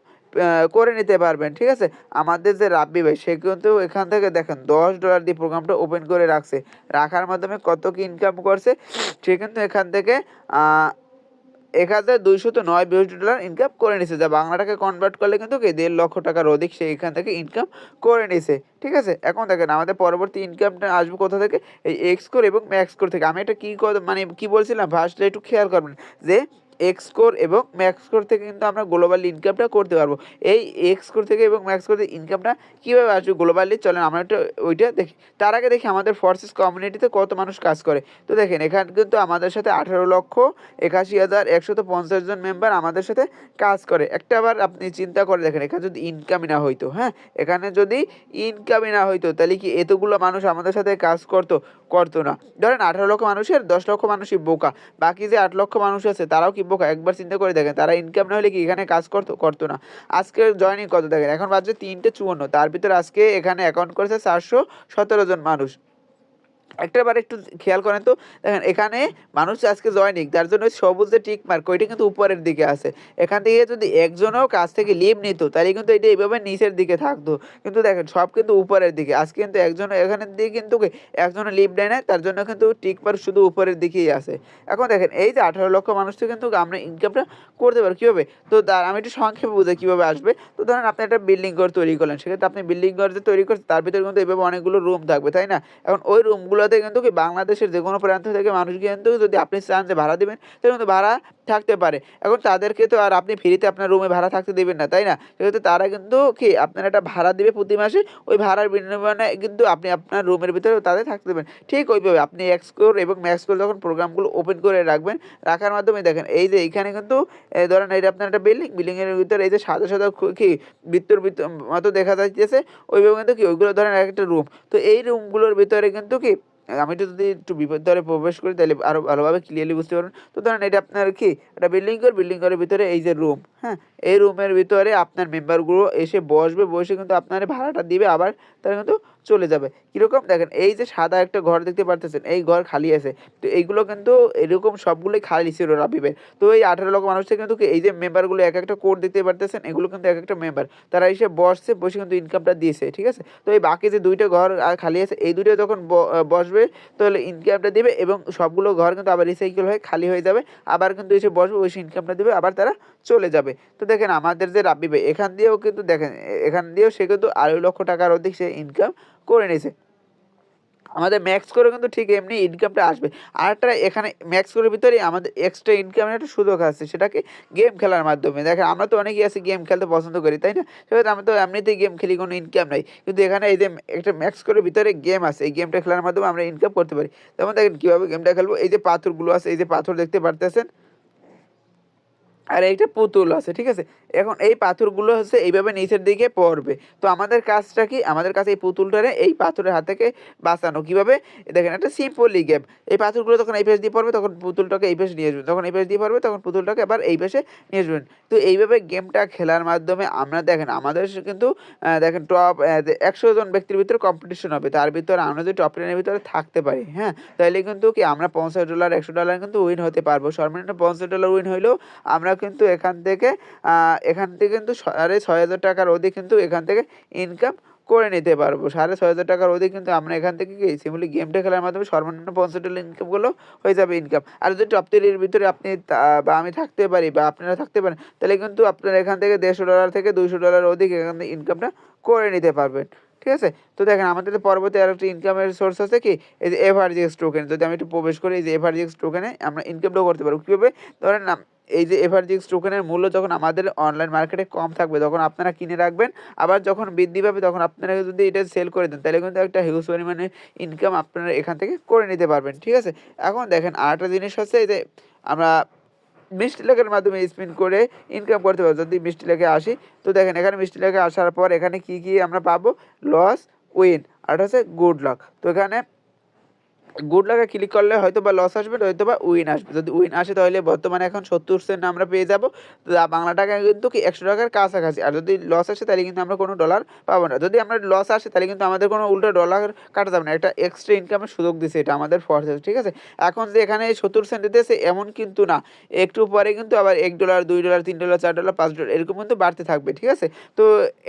করে নিতে পারবেন, ঠিক আছে? আমাদের যে রাব্বি ভাই, সে কিন্তু এখান থেকে দেখেন, দশ ডলার দিয়ে প্রোগ্রামটা ওপেন করে রাখছে। রাখার মাধ্যমে কত কি ইনকাম করছে? সে কিন্তু এখান থেকে এক হাজার দুইশত নয় বিএসডি ডলার ইনকাম করে নিছে। যা বাংলাটাকে কনভার্ট করলে কিন্তু কি, দেড় লক্ষ টাকার অধিক সে এখান থেকে ইনকাম করে নিছে, ঠিক আছে? এখন দেখেন, আমাদের পরবর্তী ইনকামটা আসবে কোথা থেকে? এই এক্স কোর এবং ম্যাক্স কোর থেকে। আমি এটা কী মানে কি বলছিলাম? ফার্স্টে একটু খেয়াল করবেন যে এক্স কোর এবং ম্যাক্স কোর থেকে কিন্তু আমরা গ্লোবালি ইনকামটা করতে পারব। এই এক্স কোর থেকে এবং ম্যাক্স কোর থেকে ইনকামটা কীভাবে আসবে গ্লোবালি চলেন আমরা একটু ওইটা দেখি। তার আগে দেখি আমাদের ফোর্সেস কমিউনিটিতে কত মানুষ কাজ করে। তো দেখেন, এখানে কিন্তু আমাদের সাথে আঠারো লক্ষ একাশি হাজার একশত পঞ্চাশ জন মেম্বার আমাদের সাথে কাজ করে। একটা আবার আপনি চিন্তা করে দেখেন, এখানে যদি ইনকামই না হইতো হ্যাঁ? এখানে যদি ইনকামই না হইতো, তাহলে কি এতগুলো মানুষ আমাদের সাথে কাজ করতো করতো না? ধরেন আঠারো লক্ষ মানুষের দশ লক্ষ মানুষই বোকা, বাকি যে আট লক্ষ মানুষ আছে, তারাও কি বোকা একবার চিন্তা করে দেখেন, তারা ইনকাম না হলে কি এখানে কাজ করতো করতো না। আজকে জয়নিং কত দেখেন, এখন বাজছে তিনটে চুয়ান্ন, তার ভিতরে আজকে এখানে অ্যাকাউন্ট করেছে চারশো সতেরো জন মানুষ। একটা বার একটু খেয়াল করেন তো, দেখেন এখানে মানুষ আজকে জয়নিং তার জন্য সবুজ যে টিক মার্ক ওইটা কিন্তু উপরের দিকে আছে। এখান থেকে যদি একজনও কাছ থেকে লিভ নিত, তাহলে কিন্তু এটা এইভাবে নিচের দিকে থাকতো। কিন্তু দেখেন, সব কিন্তু উপরের দিকে। আজকে কিন্তু একজন এখানের দিকে কিন্তু একজনও লিভ নেয় না তার জন্য কিন্তু টিক মার্ক শুধু উপরের দিকেই আছে। এখন দেখেন, এই যে আঠারো লক্ষ মানুষ থেকে কিন্তু আমরা ইনকামটা করতে পারি কীভাবে? তো তার আমি একটু সংক্ষেপে বুঝাই কীভাবে আসবে। তো ধরেন আপনি একটা বিল্ডিং ঘর তৈরি করলেন, সেক্ষেত্রে আপনি বিল্ডিং ঘর যে তৈরি করছেন তার ভিতরে কিন্তু এইভাবে অনেকগুলো রুম থাকবে, তাই না? এখন ওই রুমগুলোতে কিন্তু কি বাংলাদেশের যে কোনো প্রান্ত থেকে মানুষ কিন্তু যদি আপনি চান যে ভাড়া দেবেন, তাহলে কিন্তু ভাড়া থাকতে পারে। এখন তাদেরকে তো আর আপনি ফ্রিতে আপনার রুমে ভাড়া থাকতে দেবেন না, তাই না? সেক্ষেত্রে তারা কিন্তু কি আপনার একটা ভাড়া দেবে প্রতি মাসে, ওই ভাড়ার বিনিময়ে কিন্তু আপনি আপনার রুমের ভিতরে তাদের থাকতে দেবেন। ঠিক ওইভাবে আপনি এক্সকোর এবং ম্যাক্সকোর যখন প্রোগ্রামগুলো ওপেন করে রাখবেন, রাখার মাধ্যমে দেখেন, এই যে এইখানে কিন্তু ধরেন এটা আপনার একটা বিল্ডিং বিল্ডিংয়ের ভিতরে এই যে সাদা সাদা কি বৃত্তর বৃত্ত মতো দেখা যাচ্ছে ওইভাবে কিন্তু কি ওইগুলো ধরেন একটা রুম তো এই রুমগুলোর ভিতরে কিন্তু কি আমি তো যদি একটু বিপদ ধরে প্রবেশ করি, তাহলে আরও ভালোভাবে ক্লিয়ারলি বুঝতে পারবেন। তো ধরেন এটা আপনার কি? একটা বিল্ডিং ঘর বিল্ডিং ঘরের ভিতরে এই যে রুম হ্যাঁ? এই রুমের ভিতরে আপনার মেম্বারগুলো এসে বসবে, বসে কিন্তু আপনার ভাড়াটা দিবে, আবার তারা কিন্তু চলে যাবে। কীরকম? দেখেন, এই যে সাদা একটা ঘর দেখতে পারতেছেন, এই ঘর খালি আছে। তো এইগুলো কিন্তু এরকম সবগুলোই খালি ছিল রাবিবের। তো এই আঠারো লক্ষ মানুষ থেকে কিন্তু এই যে মেম্বারগুলো এক একটা কোড দেখতে পারতেছেন, এগুলো কিন্তু এক একটা মেম্বার তারা এসে বসছে, বসে কিন্তু ইনকামটা দিয়েছে, ঠিক আছে? তো এই বাকি যে দুইটা ঘর আর খালি আছে, এই দুইটা যখন বসবে, তাহলে ইনকামটা দিবে এবং সবগুলো ঘর কিন্তু আবার রিসাইকেল হয়ে খালি হয়ে যাবে। আবার কিন্তু এসে বসবে ওই ইনকামটা দেবে, আবার তারা চলে যাবে। তো দেখেন, আমাদের যে রাব্বি, এখান দিয়েও কিন্তু দেখেন এখান দিয়েও সে কিন্তু আড়াই লক্ষ টাকার অধিক সে ইনকাম করে নিয়েছে আমাদের ম্যাক্স করে কিন্তু ঠিক এমনি ইনকামটা আসবে। আর একটা এখানে ম্যাক্স করার ভিতরে আমাদের এক্সট্রা ইনকামের একটা সুযোগ আছে, সেটাকে গেম খেলার মাধ্যমে। দেখেন, আমরা তো অনেকেই আছি গেম খেলতে পছন্দ করি, তাই না? সেক্ষেত্রে আমরা তো এমনিতেই গেম খেলি, কোনো ইনকাম নাই। কিন্তু এখানে এই যে একটা ম্যাক্স করে ভিতরে গেম আছে, এই গেমটা খেলার মাধ্যমে আমরা ইনকাম করতে পারি। যেমন দেখেন, কীভাবে গেমটা খেলব? এই যে পাথরগুলো আছে, এই যে পাথর দেখতে পারতেছেন? আর এইটা পুতুল আছে, ঠিক আছে? এখন এই পাথরগুলো হচ্ছে এইভাবে নিচের দিকে পড়বে। তো আমাদের কাজটা কি? আমাদের কাছে এই পুতুলটারে এই পাথরের হাত থেকে বাঁচানো। কীভাবে? দেখেন, একটা সিম্পলি গেম এই পাথরগুলো যখন এই পেশ দিয়ে পড়বে, তখন পুতুলটাকে এই পেশ নিয়ে আসবেন। তখন এই পেশ দিয়ে পড়বে, তখন পুতুলটাকে আবার এই পেশে নিয়ে আসবেন। তো এইভাবে গেমটা খেলার মাধ্যমে আমরা দেখেন, আমাদের কিন্তু দেখেন টপ একশো জন ব্যক্তির ভিতরে কম্পিটিশন হবে। তার ভিতরে আমরা যদি টপ টেনের ভিতরে থাকতে পারি হ্যাঁ? তাহলে কিন্তু কি? আমরা পঞ্চাশ ডলার একশো ডলার কিন্তু উইন হতে পারব। সর্বনিম্ন পঞ্চাশ ডলার উইন হইলেও আমরা কিন্তু এখান থেকে এখান থেকে কিন্তু সাড়ে ছয় হাজার টাকার অধিক কিন্তু এখান থেকে ইনকাম করে নিতে পারব। সাড়ে ছয় হাজার টাকার অধিক কিন্তু আমরা এখান থেকে কি সিম্পলি গেমটা খেলার মাধ্যমে সর্বনিম্ন পঞ্চাশ ইনকামগুলো হয়ে যাবে ইনকাম আর যদি টপ থ্রির ভিতরে আপনি বা আমি থাকতে পারি বা আপনারা থাকতে পারেন, তাহলে কিন্তু আপনারা এখান থেকে দেড়শো ডলার থেকে দুইশো ডলার অধিক এখান থেকে ইনকামটা করে নিতে পারবেন। ঠিক আছে? তো দেখেন, আমাদের পরবর্তী আর একটা ইনকামের সোর্স আছে কি? এই যে এভারজিএক্স টোকেন যদি আমি একটু প্রবেশ করি, এই যে এভারজিএক্স টোকেনে আমরা ইনকামটাও করতে পারব। কীভাবে? ধরেন এই যে এভারজিএক্স টোকেনের মূল্য যখন আমাদের অনলাইন মার্কেটে কম থাকবে, তখন আপনারা কিনে রাখবেন। আবার যখন বৃদ্ধি পাবে, তখন আপনারা যদি এটা সেল করে দেন, তাহলে কিন্তু একটা হিউজ পরিমাণে ইনকাম আপনারা এখান থেকে করে নিতে পারবেন, ঠিক আছে? এখন দেখেন আরেকটা জিনিস হচ্ছে যে আমরা মিষ্টি লেখের মাধ্যমে স্পিন করে ইনকাম করতে পারব। যদি মিষ্টি লেখে আসি, তো দেখেন এখানে মিষ্টি লেখে আসার পর এখানে কি কি আমরা পাবো? লস উইন আর হচ্ছে গুড লাক তো এখানে গুড লাকে ক্লিক করলে হয়তো বা লস আসবে হয়তো বা উইন আসবে। যদি উইন আসে তাহলে বর্তমানে এখন সত্তর সেন্ট আমরা পেয়ে যাব। বাংলা টাকায় কিন্তু কি একশো টাকার কাছাকাছি। আর যদি লস আসে তাহলে কিন্তু আমরা কোনো ডলার পাবো না। যদি আমরা লস আসে তাহলে কিন্তু আমাদের কোনো উল্টো ডলার কাটা যাবে না। একটা এক্সট্রা ইনকামের সুযোগ দিছে এটা আমাদের ফর্স ঠিক আছে? এখন যে এখানে সত্তর সেন্ট দিতেছে এমন কিন্তু না। একটু পরে কিন্তু আবার এক ডলার দুই ডলার তিন ডলার চার ডলার পাঁচ ডলার এরকম কিন্তু বাড়তে থাকবে, ঠিক আছে? তো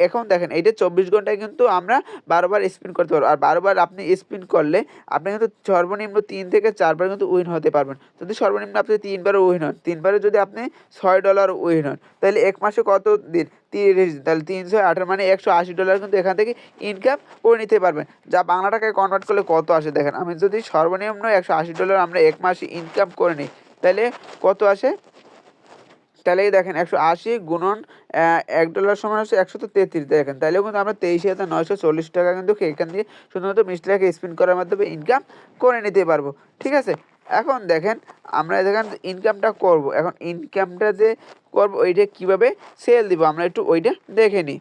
এখন দেখেন এইটা চব্বিশ ঘন্টায় কিন্তু আমরা বারবার স্পিন করতে পারব। আর বারবার আপনি স্পিন করলে আপনি কিন্তু সর্বনিম্ন তিন থেকে চারবার কিন্তু উইন হতে পারবেন। যদি সর্বনিম্ন আপনি তিনবার উইন হন, তিনবারে যদি আপনি ছয় ডলার উইন হন, তাহলে এক মাসে কত দিন? তিরিশ তাহলে তিনশো আঠারো মানে একশো আশি ডলার কিন্তু এখান থেকে ইনকাম করে নিতে পারবেন। যা বাংলা টাকায় কনভার্ট করলে কত আসে দেখেন। আমি যদি সর্বনিম্ন একশো আশি ডলার আমরা এক মাসে ইনকাম করে নিই, তাহলে কত আসে? তাহলে দেখেন একশো আশি গুণন এক ডলার সমান হচ্ছে একশো তো তেত্রিশ। দেখেন, তাহলেও কিন্তু আমরা তেইশ হাজার নয়শো চল্লিশ টাকা কিন্তু এখান দিয়ে শুধুমাত্র মিষ্টি টাকা স্পিন করার মাধ্যমে ইনকাম করে নিতে পারব। ঠিক আছে? এখন দেখেন, আমরা দেখেন ইনকামটা করব। এখন ইনকামটা যে করব, ওইটা কীভাবে সেল দিব? আমরা একটু ওইটা দেখে নিই।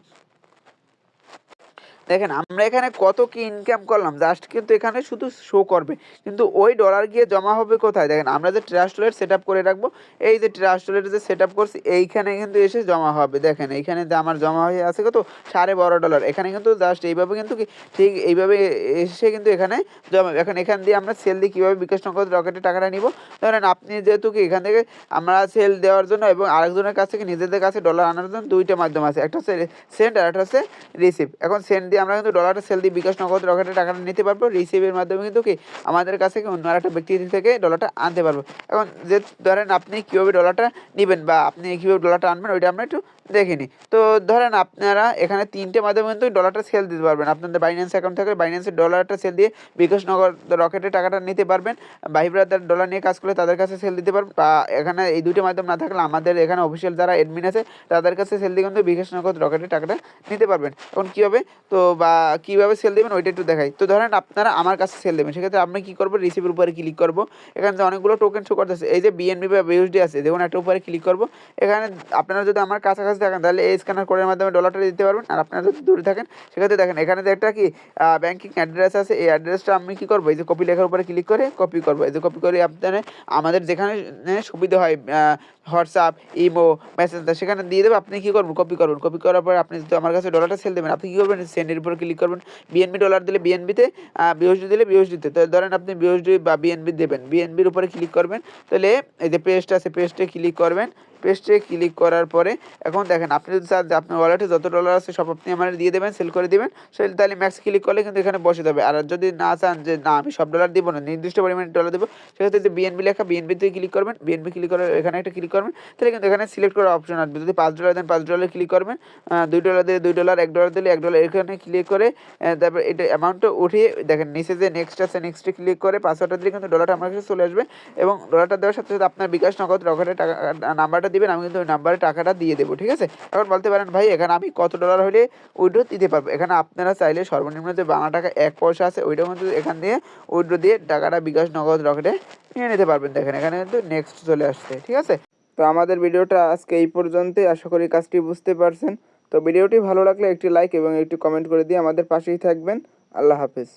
দেখেন, আমরা এখানে কত কি ইনকাম করলাম জাস্ট কিন্তু এখানে শুধু শো করবে। কিন্তু ওই ডলার গিয়ে জমা হবে কোথায়? দেখেন, আমরা যে ট্রাস্ট ওয়ালেট সেট করে রাখব, এই যে ট্রাস্ট যে সেট করছি, এইখানে কিন্তু এসে জমা হবে। দেখেন, এইখানে যে আমার জমা হয়ে আছে কত? সাড়ে বারো ডলার এখানে কিন্তু জাস্ট এইভাবে কিন্তু কি, ঠিক এইভাবে এসে কিন্তু এখানে জমা। এখন এখান দিয়ে আমরা সেল দিয়ে কীভাবে বিকাশ নগদ রকেটে টাকাটা নিব? ধরেন, আপনি যেহেতু কি এখান থেকে আমরা সেল দেওয়ার জন্য এবং আরেকজনের কাছ থেকে নিজেদের কাছে ডলার আনার জন্য দুইটা মাধ্যম আছে। একটা হচ্ছে সেন্ড আর একটা হচ্ছে রিসিভ এখন সেন্ড আমরা কিন্তু ডলারটা সেল দিয়ে বিকাশ নগদ রকেটে টাকাটা নিতে পারব রিসিভের মাধ্যমে কিন্তু কি? আমাদের কাছে অন্য আরেকটা ব্যক্তি থেকে ডলারটা আনতে পারব। এখন যে ধরেন আপনি কীভাবে ডলারটা নেবেন বা আপনি কীভাবে ডলারটা আনবেন, ওইটা আমরা একটু দেখিনি। তো ধরেন আপনারা এখানে তিনটে মাধ্যমে কিন্তু ডলারটা সেল দিতে পারবেন। আপনাদের বাইন্যান্স অ্যাকাউন্ট থাকলে বাইন্যান্সের ডলারটা সেল দিয়ে বিকাশ নগর রকেটে টাকাটা নিতে পারবেন। ভাই ব্রাদার ডলার নিয়ে কাজ করলে তাদের কাছে সেল দিতে পারবেন। বা এখানে এই দুইটা মাধ্যম না থাকলে আমাদের এখানে অফিসিয়াল যারা অ্যাডমিন আছে, তাদের কাছে সেল দিয়ে কিন্তু বিকাশ নগদ রকেটে টাকাটা নিতে পারবেন। এখন কীভাবে তো বা কীভাবে সেল দেবেন ওইটা একটু দেখাই। তো ধরেন আপনারা আমার কাছে সেল দেবেন। সেক্ষেত্রে আপনি কী করবেন রিসিভের উপরে ক্লিক করব। এখানে যে অনেকগুলো টোকেন শো করতেছে। এই যে বিএনবি বা বিউসডি আছে, দেখুন একটা উপরে ক্লিক করব। এখানে আপনারা যদি আমার কাছাকাছি থাকেন তাহলে এই স্ক্যানার কোডের মাধ্যমে ডলারটা দিতে পারবেন। আর আপনারা যদি দূরে থাকেন, সেক্ষেত্রে দেখেন, এখানে যে একটা কি ব্যাংকিং অ্যাড্রেস আছে, এই অ্যাড্রেসটা আমি কী করব? এই যে কপি লেখার উপরে ক্লিক করে কপি করব। এই যে কপি করে আপনারা, আমাদের যেখানে সুবিধা হয় হোয়াটসঅ্যাপ ইমো মেসেঞ্জার সেখানে দিয়ে দেবে, আপনি কী করবেন? কপি করবেন। কপি করার পর আপনি যদি আমার কাছে ডলারটা সেল দেবেন, আপনি কী করবেন? সেন্ডের উপর ক্লিক করবেন। বিএনবি ডলার দিলে বিএনবিতে বিওসডি দিলে বিওসডিতে তো। ধরেন আপনি বিওসডি বা বিএনবি দেবেন। বিএনবির উপরে ক্লিক করবেন। তাহলে এই যে পেজটা আছে পেজটে ক্লিক করবেন। পেজটে ক্লিক করার পরে, এখন দেখেন, আপনি যদি চান যে আপনার ওয়ালেটে যত ডলার আছে সব আপনি আমার দিয়ে দেবেন সেল করে দিবেন সেল তাহলে ম্যাক্স ক্লিক করলে কিন্তু এখানে বসে যাবে। আর যদি না চান যে না, আমি সব ডলার দিব না, নির্দিষ্ট পরিমাণে ডলার দেবো, সেক্ষেত্রে যে বিএনবি লেখা বিএনবিতে ক্লিক করবেন বিএনবি ক্লিক করে এখানে একটা ক্লিক করবেন, তাহলে কিন্তু এখানে সিলেক্ট করার অপশন আসবে। যদি পাঁচ ডলার দেন, পাঁচ ডলার ক্লিক করবেন দুই ডলার দিলে দুই ডলার এক ডলার দিলে এক ডলার এখানে ক্লিক করে তারপর এটা অ্যামাউন্টটা উঠিয়ে দেখেন, নিচে যে নেক্সট আছে নেক্সটে ক্লিক করে পাঁচ পাসওয়ার্ডটা দিলে কিন্তু ডলারটা আমার কাছে চলে আসবে এবং ডলারটা দেওয়ার সাথে সাথে আপনার বিকাশ নগদ রকেটের টাকা নাম্বারটা দিবেন, আমি কিন্তু ওই নাম্বারে টাকাটা দিয়ে দেবো, ঠিক আছে? এখন বলতে পারেন, ভাই, এখানে আমি কত ডলার হলে উইড্রো দিতে পারব? এখানে আপনারা চাইলে সর্বনিম্ন যে বাংলা টাকা এক পয়সা আছে ওইটা কিন্তু এখান দিয়ে উইড্রো দিয়ে টাকাটা বিকাশ নগদ রকেটে নিয়ে নিতে পারবেন। দেখেন, এখানে কিন্তু নেক্সট চলে আসছে, ঠিক আছে? তো আমাদের ভিডিওটা আজকে এই পর্যন্তই। আশা করি কাজটি বুঝতে পারছেন। তো ভিডিওটি ভালো লাগলে একটি লাইক এবং একটি কমেন্ট করে দিয়ে আমাদের পাশেই থাকবেন। আল্লাহ হাফেজ।